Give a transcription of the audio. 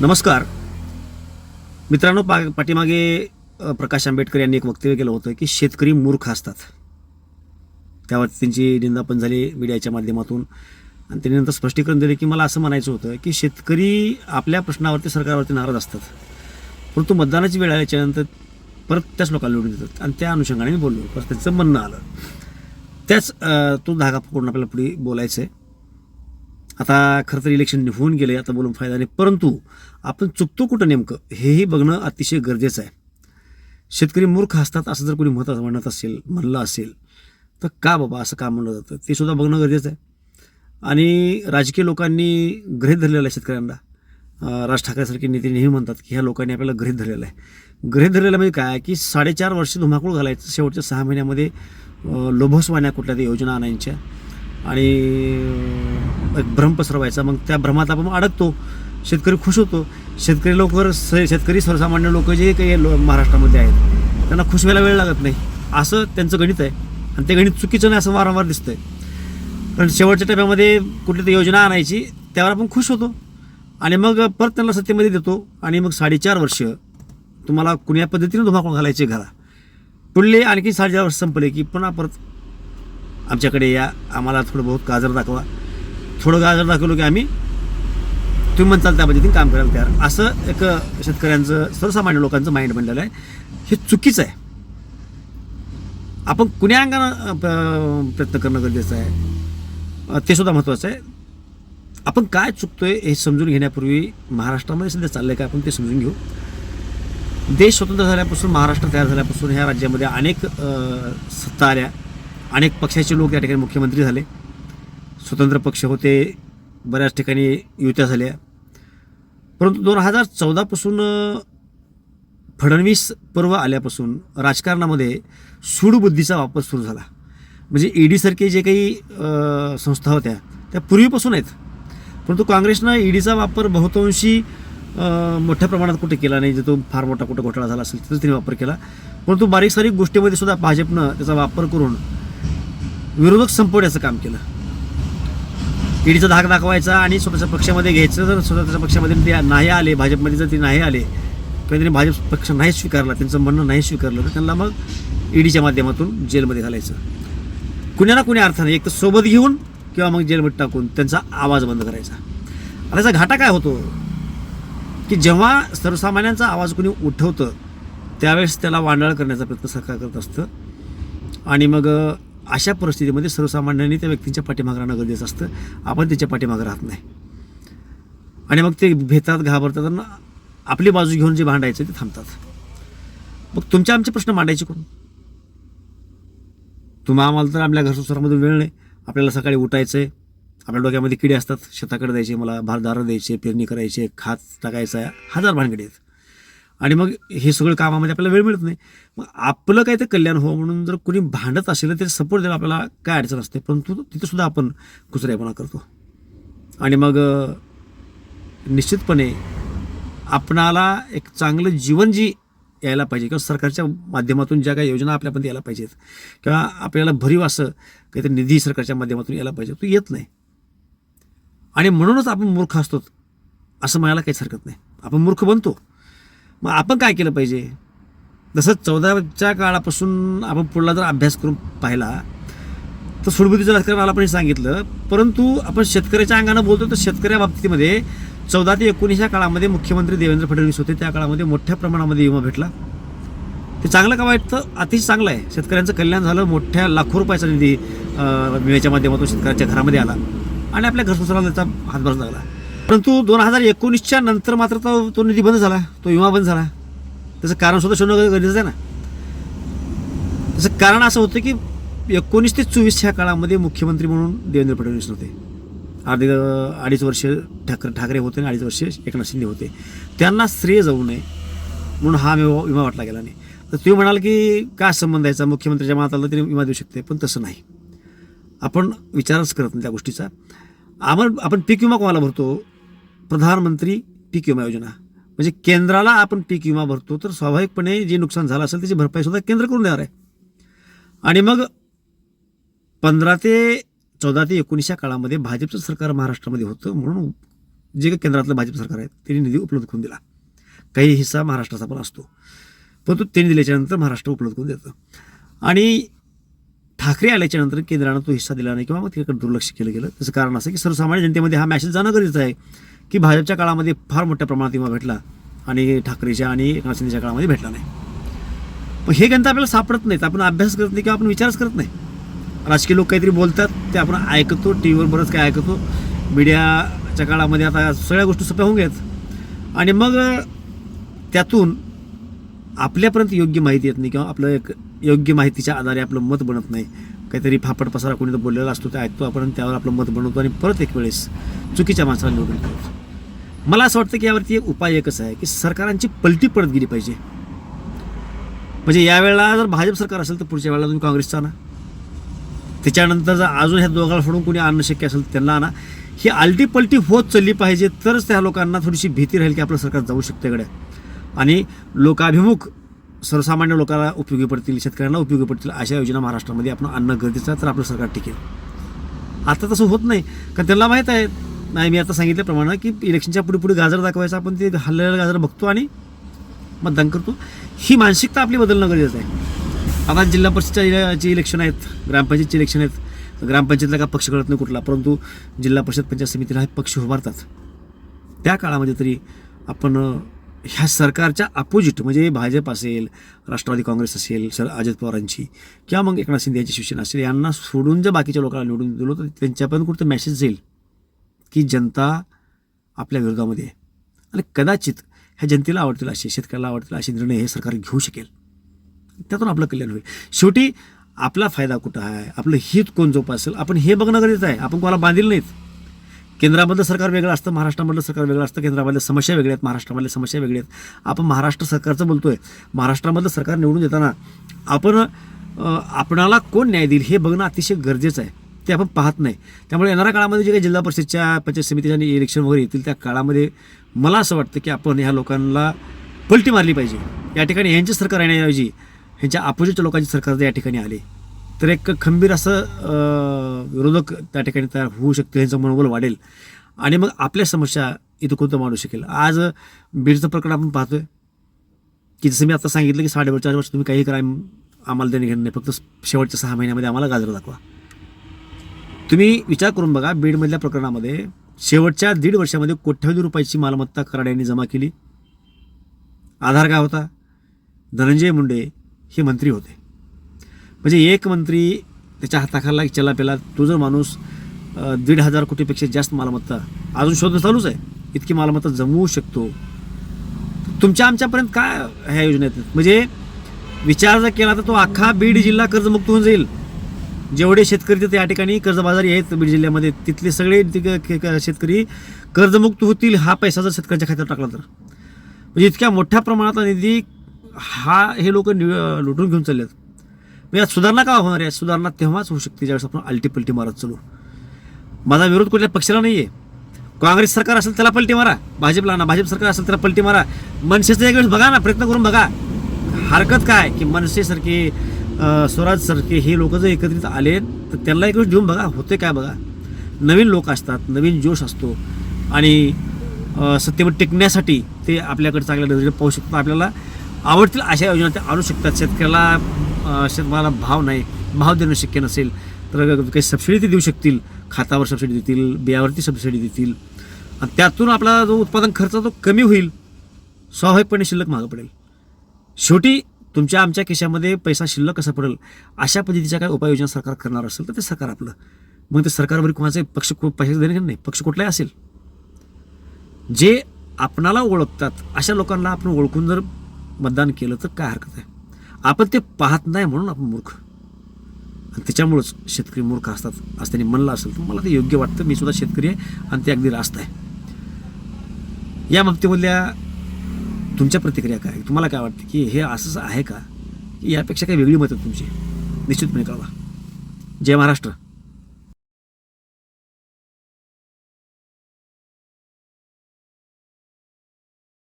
नमस्कार. मित्रांनो पा पाठीमागे प्रकाश आंबेडकर यांनी एक वक्तव्य केलं होतं की शेतकरी मूर्ख असतात. त्यावर त्यांची निंदा पण झाली मीडियाच्या माध्यमातून. आणि त्यांनी नंतर स्पष्टीकरण दिले की मला असं म्हणायचं होतं की शेतकरी आपल्या प्रश्नावरती सरकारवरती नाराज असतात. परंतु मतदानाची वेळ आल्याच्यानंतर परत त्याच लोकांना निवडून देतात. आणि त्या अनुषंगाने मी बोललो. परत त्यांचं म्हणणं आलं. त्याच तो धागा पकडून आपल्याला पुढे बोलायचं आहे आता खरं तर इलेक्शन होऊन गेले आता बोलून फायदा नाही. परंतु आपण चुकतो कुठं नेमकं हेही बघणं अतिशय गरजेचं आहे. शेतकरी मूर्ख असतात असं जर कोणी म्हणत म्हणत असेल म्हणलं असेल तर का बाबा असं का म्हणलं जातं? ते सुद्धा बघणं गरजेचं आहे. आणि राजकीय लोकांनी गृहीत धरलेलं आहे शेतकऱ्यांना. राज ठाकरेसारखे नेते नेहमी म्हणतात की ह्या लोकांनी आपल्याला गृहीत धरलेलं आहे. गृहीत धरलेलं म्हणजे काय? की साडेचार वर्ष धुमाकूळ घालायचं शेवटच्या सहा महिन्यामध्ये अं, लोभसवाण्या कुठल्या त्या योजना आणायच्या. आणि एक भ्रम पसरवायचा मग त्या भ्रमात आपण अडकतो. शेतकरी खुश होतो. शेतकरी लवकर स शेतकरी सर्वसामान्य लोक जे काही लो महाराष्ट्रामध्ये आहेत त्यांना खुश व्हायला वेळ लागत नाही. असं त्यांचं गणित आहे. आणि ते गणित चुकीचं नाही असं वारंवार दिसतंय. कारण शेवटच्या टप्प्यामध्ये कुठली तरी योजना आणायची त्यावर आपण खुश होतो. आणि मग परत त्यांना सत्तेमध्ये देतो. आणि मग साडेचार वर्ष तुम्हाला कुण्या पद्धतीने धुमाकूळ घालायचे घाला पुढले आणखी साडेचार वर्ष संपले की पुन्हा परत आमच्याकडे या. आम्हाला थोडं बहुत गाजर दाखवा. थोडं गाजर दाखवलं की आम्ही तुम्ही म्हणताल त्या पद्धतीने काम करायला तयार. असं एक शेतकऱ्यांचं सर्वसामान्य लोकांचं माइंड बनलेलं आहे. हे चुकीचं आहे. आपण कुण्या अंगानं प्रयत्न करणं गरजेचं आहे? ते सुद्धा महत्त्वाचं आहे. आपण काय चुकतोय हे समजून घेण्यापूर्वी महाराष्ट्रामध्ये सध्या चाललं आहे का आपण ते समजून घेऊ. देश स्वतंत्र झाल्यापासून महाराष्ट्र तयार झाल्यापासून ह्या राज्यामध्ये अनेक सत्ता आल्या. अनेक पक्षाचे लोक या ठिकाणी मुख्यमंत्री झाले. स्वतंत्र पक्ष होते बऱ्याच ठिकाणी युत्या झाल्या. परंतु दोन हजार चौदापासून फडणवीस पर्व आल्यापासून राजकारणामध्ये सूडबुद्धीचा वापर सुरू झाला. म्हणजे ईडीसारखे जे काही संस्था होत्या त्या पूर्वीपासून आहेत. परंतु काँग्रेसनं ईडीचा वापर बहुतांशी मोठ्या प्रमाणात कुठे केला नाही जो फार मोठा कुठं घोटाळा झाला असेल तिथं त्यांनी वापर केला. परंतु बारीक सारीक गोष्टीमध्ये सुद्धा भाजपनं त्याचा वापर करून विरोधक संपवण्याचं काम केलं. ईडीचा धाक दाखवायचा आणि स्वतःच्या पक्षामध्ये घ्यायचं जर स्वतःच्या पक्षामध्ये ते नाही आले भाजपमध्ये जर ते नाही आले किंवा त्यांनी भाजप पक्ष नाही स्वीकारला त्यांचं म्हणणं नाही स्वीकारलं तर त्यांना मग ईडीच्या माध्यमातून जेलमध्ये घालायचं. कुण्या ना कुण्या अर्थाने एक तर सोबत घेऊन किंवा मग जेलमध्ये टाकून त्यांचा आवाज बंद करायचा. आता याचा घाटा काय होतो? की जेव्हा सर्वसामान्यांचा आवाज कोणी उठवतं त्यावेळेस त्याला वांडाळ करण्याचा प्रयत्न सरकार करत असतं. आणि मग अशा परिस्थितीमध्ये सर्वसामान्यांनी त्या व्यक्तींच्या पाठीमागं राहणं गरजेचं असतं. आपण त्याच्या पाठीमागं राहत नाही. आणि मग ते भेतात घाबरतात आणि आपली बाजू घेऊन जे भांडायचं ते थांबतात. मग तुमच्या आमचे प्रश्न मांडायचे कोण? तुम्हा आम्हाला तर आपल्या घरसंसारामधून वेळ नाही. आपल्याला सकाळी उठायचं आहे आपल्या डोक्यामध्ये किडे असतात. शेताकडे द्यायचे मला भारदारं द्यायचे पेरणी करायची खात टाकायचं. आहे हजार भानगडी आहेत. आणि मग हे सगळं कामामध्ये आपल्याला वेळ मिळत नाही. मग आपलं काय ते कल्याण हो म्हणून जर कोणी भांडत असेल तर ते सपोर्ट द्यायला आपल्याला काय अडचण असते. परंतु तिथेसुद्धा आपण कुचऱ्यापणा करतो. आणि मग निश्चितपणे आपणाला एक चांगलं जीवन जी यायला पाहिजे किंवा सरकारच्या माध्यमातून ज्या काही योजना आपल्यापर्यंत यायला पाहिजेत किंवा आपल्याला भरीव असं काहीतरी निधी सरकारच्या माध्यमातून यायला पाहिजे तो येत नाही. आणि म्हणूनच आपण मूर्ख असतो असं म्हणायला काहीच हरकत नाही. आपण मूर्ख बनतो. मग आपण काय केलं पाहिजे? जसं चौदाच्या काळापासून आपण पुढला जर अभ्यास करून पाहिला तर सुडबुद्धीचं राजकारण आपण सांगितलं. परंतु आपण शेतकऱ्याच्या अंगानं बोलतो तर शेतकऱ्या बाबतीमध्ये चौदा ते एकोणीस या काळामध्ये मुख्यमंत्री देवेंद्र फडणवीस होते. त्या काळामध्ये मोठ्या प्रमाणामध्ये विमा भेटला. ते चांगलं का वाईट? तर अतिशय चांगलं आहे. शेतकऱ्यांचं कल्याण झालं. मोठ्या लाखो रुपयाचा निधी विम्याच्या माध्यमातून शेतकऱ्याच्या घरामध्ये आला. आणि आपल्या घरसुसराला त्याचा हातभार लागला. परंतु दोन हजार एकोणीसच्या नंतर मात्र तो तो निधी बंद झाला तो विमा बंद झाला. त्याचं कारण सुद्धा शोधणं गरजेचं आहे ना. त्याचं कारण असं होतं की एकोणीस ते चोवीस ह्या काळामध्ये मुख्यमंत्री म्हणून देवेंद्र फडणवीस नव्हते. अर्धे अडीच वर्ष ठाकरे ठाकरे होते आणि अडीच वर्ष एकनाथ शिंदे होते. त्यांना श्रेय जाऊ नये म्हणून हा विमा विमा वाटला गेला नाही. तर तुम्ही म्हणाल की काय संबंध याचा? मुख्यमंत्र्याच्या मनात आलं तरी विमा देऊ शकते पण तसं नाही. आपण विचारच करत नाही त्या गोष्टीचा. आपण आपण पीक विमा कोणाला भरतो? प्रधानमंत्री पीक विमा योजना. म्हणजे केंद्राला आपण पीक विमा भरतो तर स्वाभाविकपणे जे नुकसान झालं असेल त्याची भरपाई सुद्धा केंद्र करून देणार आहे. आणि मग पंधरा ते चौदा ते एकोणीसच्या काळामध्ये भाजपचं सरकार महाराष्ट्रामध्ये होतं म्हणून जे काही केंद्रातलं भाजप सरकार आहे त्यांनी निधी उपलब्ध करून दिला. काही हिस्सा महाराष्ट्राचा पण असतो. परंतु त्यांनी दिल्याच्यानंतर महाराष्ट्र उपलब्ध करून देतं. आणि ठाकरे आल्याच्यानंतर केंद्रानं तो हिस्सा दिला नाही किंवा मग तिकडे दुर्लक्ष केलं गेलं. त्याचं कारण असं की सर्वसामान्य जनतेमध्ये हा मॅसेज जाणं गरजेचं आहे. की भाजपच्या काळामध्ये फार मोठ्या प्रमाणात विमा भेटला आणि ठाकरेच्या आणि एकनाथ शिंदेच्या काळामध्ये भेटला नाही. पण हे ग्रंथ आपल्याला सापडत नाहीत. आपण अभ्यास करत नाही किंवा आपण विचारच करत नाही. राजकीय लोक काहीतरी बोलतात ते आपण ऐकतो टी व्हीवर बरंच काय ऐकतो. मीडियाच्या काळामध्ये आता सगळ्या गोष्टी सोप्या होऊन गेल्यात. आणि मग त्यातून आपल्यापर्यंत योग्य माहिती येत नाही किंवा आपलं एक योग्य माहितीच्या आधारे आपलं मत बनत नाही. काहीतरी फापट पसारा कोणी तर बोललेला असतो ते ऐकतो आपण त्यावर आपलं मत बनवतो आणि परत एक वेळेस चुकीच्या माणसाला निवडून करतो मला असं वाटतं की यावरती एक उपाय एकच आहे की सरकारांची पलटी पडत गेली पाहिजे. म्हणजे यावेळेला जर भाजप सरकार असेल तर पुढच्या वेळेला तुम्ही काँग्रेसचा आणा. त्याच्यानंतर जर अजून ह्या दोघांना सोडून कोणी आणणं शक्य असेल तर त्यांना आणा. ही आलटी पलटी होत चालली पाहिजे तरच त्या लोकांना थोडीशी भीती राहील की आपलं सरकार जाऊ शकते इकडे. आणि लोकाभिमुख सर्वसामान्य लोकांना उपयोगी पडतील शेतकऱ्यांना उपयोगी पडतील अशा योजना महाराष्ट्रामध्ये आपण आणणं गरजेचं आहे तर आपलं सरकार टिकेल. आता तसं होत नाही कारण त्यांना माहीत आहे नाही मी आता सांगितल्याप्रमाणे की इलेक्शनच्या पुढे पुढे गाजर दाखवायचं आपण ते हल्लेलं गाजर बघतो आणि मतदान करतो. ही मानसिकता आपली बदलणं गरजेचं आहे. आता जिल्हा परिषदच्या जे इलेक्शन आहेत ग्रामपंचायतचे इलेक्शन आहेत. ग्रामपंचायतला का पक्ष कळत नाही कुठला परंतु जिल्हा परिषद पंचायत समितीला हे पक्ष उभारतात. त्या काळामध्ये तरी आपण ह्या सरकारच्या अपोजिट म्हणजे भाजप असेल राष्ट्रवादी काँग्रेस असेल सर अजित पवारांची किंवा मग एकनाथ शिंदे यांची शिवसेना असेल यांना सोडून जर बाकीच्या लोकांना निवडून दिलो तर त्यांच्यापर्यंत कुठं मेसेज जाईल की जनता आपल्या विरोधामध्ये आहे. आणि कदाचित ह्या जनतेला आवडतील असे शेतकऱ्याला आवडतील असे निर्णय हे सरकार घेऊ शकेल. त्यातून आपलं कल्याण होईल. शेवटी आपला फायदा कुठं आहे? आपलं हित कोण जोपासेल? आपण हे बघणं गरजेचं आहे. आपण कोणाला बांधील नाहीत. केंद्रामधलं सरकार वेगळं असतं महाराष्ट्रामधलं सरकार वेगळं असतं केंद्रामधल्या समस्या वेगळ्या आहेत महाराष्ट्रामधल्या समस्या वेगळ्या आहेत. आपण महाराष्ट्र सरकारचं बोलतोय. महाराष्ट्रामधलं सरकार निवडून देताना आपण आपणाला कोण न्याय देईल हे बघणं अतिशय गरजेचं आहे. ते आपण पाहत नाही. त्यामुळे येणाऱ्या काळामध्ये जे काही जिल्हा परिषदच्या पंचायत समितीच्या आणि इलेक्शन वगैरे येतील त्या काळामध्ये मला असं वाटतं की आपण ह्या लोकांना पलटी मारली पाहिजे. या ठिकाणी ह्यांचे सरकार येण्याऐवजी ह्यांच्या अपोजिटच्या लोकांची सरकार जर या ठिकाणी आले तर एक खंबीर असं विरोधक त्या ठिकाणी तयार होऊ शकतील ह्यांचं मनोबल वाढेल. आणि मग आपल्या समस्या इथं कोणतं मांडू शकेल? आज बीडचं प्रकरण आपण पाहतोय. की जसं मी आता सांगितलं की साडेवर चार वर्ष तुम्ही काही करा आम्हाला देणे घेणं नाही फक्त शेवटच्या सहा महिन्यामध्ये आम्हाला गाजर दाखवा. तुम्ही विचार करून बघा बीडमधल्या प्रकरणामध्ये शेवटच्या दीड वर्षामध्ये कोट्यवधी रुपयाची मालमत्ता कराड यांनी जमा केली? आधार काय होता? धनंजय मुंडे हे मंत्री होते. म्हणजे एक मंत्री त्याच्या हाताखाला चला पेला तो जर माणूस दीड हजार कोटीपेक्षा जास्त मालमत्ता अजून शोधणं चालूच आहे. इतकी मालमत्ता जमवू शकतो. तुमच्या आमच्यापर्यंत काय ह्या योजनेत? म्हणजे विचार जर केला तर तो अख्खा बीड जिल्हा कर्जमुक्त होऊन जाईल. जेवढे शेतकरी तिथे या ठिकाणी कर्जबाजारी आहेत बीड जिल्ह्यामध्ये तिथले सगळे शेतकरी कर्जमुक्त होतील हा पैसा जर शेतकऱ्यांच्या खात्यात टाकला तर. म्हणजे इतक्या मोठ्या प्रमाणात निधी हा हे लोक लुटून घेऊन चाललेत. मग यात सुधारणा का होणार आहे? सुधारणा तेव्हाच होऊ शकते ज्यावेळेस आपण अल्टी पलटी मारत चालू. माझा विरोध कुठल्या पक्षाला नाही आहे काँग्रेस सरकार असेल त्याला पलटी मारा. भाजपला ना भाजप सरकार असेल त्याला पलटी मारा. मनसेचं एक वेळेस बघा ना प्रयत्न करून बघा. हरकत काय? की मनसेसारखे स्वराज स्वराजसारखे हे लोक जर एकत्रित आले तर त्यांना एक वेळ घेऊन बघा होते काय बघा. नवीन लोक असतात नवीन जोश असतो. आणि सत्तेवर टिकण्यासाठी ते आपल्याकडे चांगल्या नजरेने पाहू शकतात. आपल्याला आवडतील अशा योजना ते आणू शकतात. शेतकऱ्याला शेतमाला भाव नाही भाव देणं शक्य नसेल तर काही सबसिडी ते देऊ शकतील. खातावर सबसिडी देतील बियावरती सबसिडी देतील. आणि त्यातून आपला जो उत्पादन खर्च तो कमी होईल. स्वाभाविकपणे शिल्लक मागं पडेल. शेवटी तुमच्या आमच्या खिशामध्ये पैसा शिल्लक कसा पडेल? अशा पद्धतीच्या काय उपाययोजना सरकार करणार असेल तर ते सरकार आपलं. मग ते सरकारवर कोणाचे पक्ष पैसे देणे नाही? पक्ष कुठलाही असेल. जे आपणाला ओळखतात अशा लोकांना आपण ओळखून जर मतदान केलं तर काय हरकत आहे? आपण ते पाहत नाही म्हणून आपण मूर्ख. आणि त्याच्यामुळंच शेतकरी मूर्ख असतात. असं त्यांनी म्हणलं असेल तर मला ते योग्य वाटतं. मी सुद्धा शेतकरी आहे आणि ते अगदी रास्त आहे. या बाबतीमधल्या तुमच्या प्रतिक्रिया काय? तुम्हाला काय वाटतं की हे असंच आहे का? की यापेक्षा काही वेगळी मतं तुमची. निश्चितपणे कळवा. जय महाराष्ट्र.